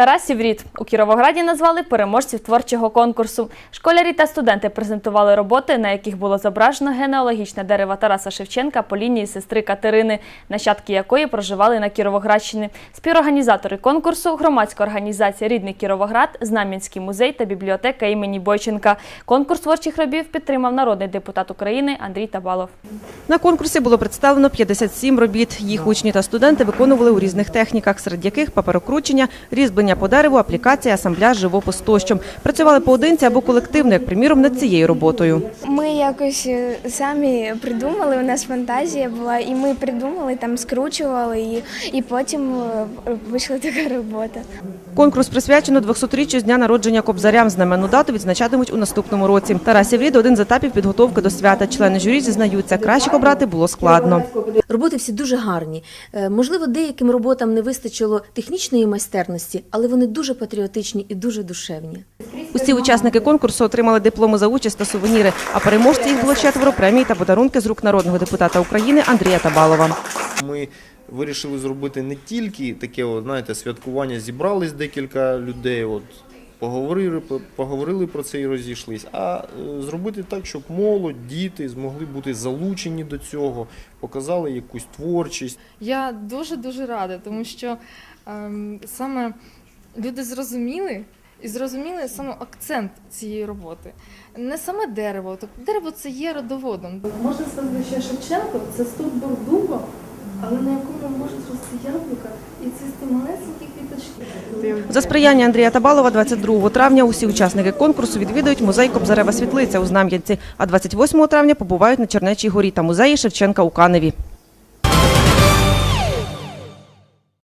Тарасів рід у Кіровограді назвали переможців творчого конкурсу. Школярі та студенти презентували роботи, на яких було зображено генеалогічне дерево Тараса Шевченка по лінії сестри Катерини, нащадки якої проживали на Кіровоградщині. Співорганізатори конкурсу громадська організація Рідний Кіровоград, Знам'янський музей та бібліотека імені Бойченка. Конкурс творчих робів підтримав народний депутат України Андрій Табалов. На конкурсі було представлено 57 робіт. Їх учні та студенти виконували у різних техніках, серед яких паперокручення, різьблення по дереву, аплікація, асамбляж, живопис тощо. Працювали поодинці або колективно, як приміром, над цією роботою. Якось е, самі придумали, у нас фантазія була, і ми придумали, там скручували, і, і потім е, вийшла така робота. Конкурс присвячено 200-річчю з дня народження Кобзарям. Знаменну дату відзначатимуть у наступному році. Тарасів Рід – один з етапів підготовки до свята. Члени журі зізнаються, краще обрати було складно. Роботи всі дуже гарні. Е, Можливо, деяким роботам не вистачило технічної майстерності, але вони дуже патріотичні і дуже душевні. Усі учасники конкурсу отримали дипломи за участь та сувеніри, а переможці їх було четверо премій та подарунки з рук народного депутата України Андрія Табалова. Ми вирішили зробити не тільки таке, от, знаєте, святкування, зібрались декілька людей, от, поговорили, поговорили про це і розійшлись, а е, зробити так, щоб молодь, діти змогли бути залучені до цього, показали якусь творчість. Я дуже дуже рада, тому що ем, саме люди зрозуміли і зрозуміли саме акцент цієї роботи. Не саме дерево, тобто дерево це є родоводом. Можна сказати, що Шевченко це стовбур дуба, але на якому можна зрости яблука і цвісти малесенькі квіточки. За сприяння Андрія Табалова 22 травня усі учасники конкурсу відвідують музей Кобзарева Світлиця у Знам'янці, а 28 травня побувають на Чернечій горі та музеї Шевченка у Каневі.